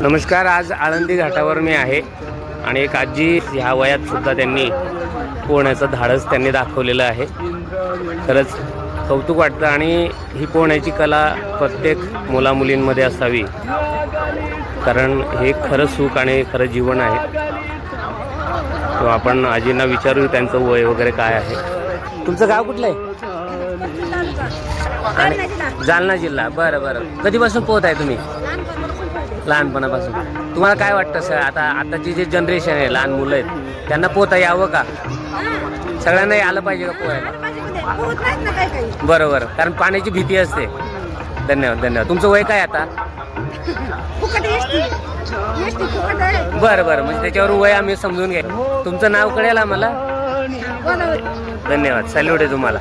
नमस्कार आज आळंदी घाटावर मी आहे आणि एक आजी ह्या वयात सुद्धा त्यांनी पोहण्याचं धाडस त्यांनी दाखवलेलं आहे. खरंच कौतुक वाटतं आणि ही पोहण्याची कला प्रत्येक मुलामुलींमध्ये असावी कारण हे खरं सुख आणि खरं जीवन आहे. तो आपण आजींना विचारू त्यांचं वय वगैरे काय आहे. तुमचं गाव कुठलं आहे? आणि जालना जिल्हा. बरं बरं. कधीपासून पोहत आहे तुम्ही लहानपणापासून. तुम्हाला काय वाटतं सर? आता आताची जे जनरेशन आहे लहान मुलं आहेत त्यांना पोहता यावं का? सगळ्यांना आलं पाहिजे का पोहायला? बरोबर. कारण पाण्याची भीती असते. धन्यवाद धन्यवाद. तुमचं वय काय आता? बरं बरं. म्हणजे त्याच्यावर वय आम्ही समजून घ्या. तुमचं नाव कळेल आम्हाला? धन्यवाद. सॅल्यूट आहे तुम्हाला.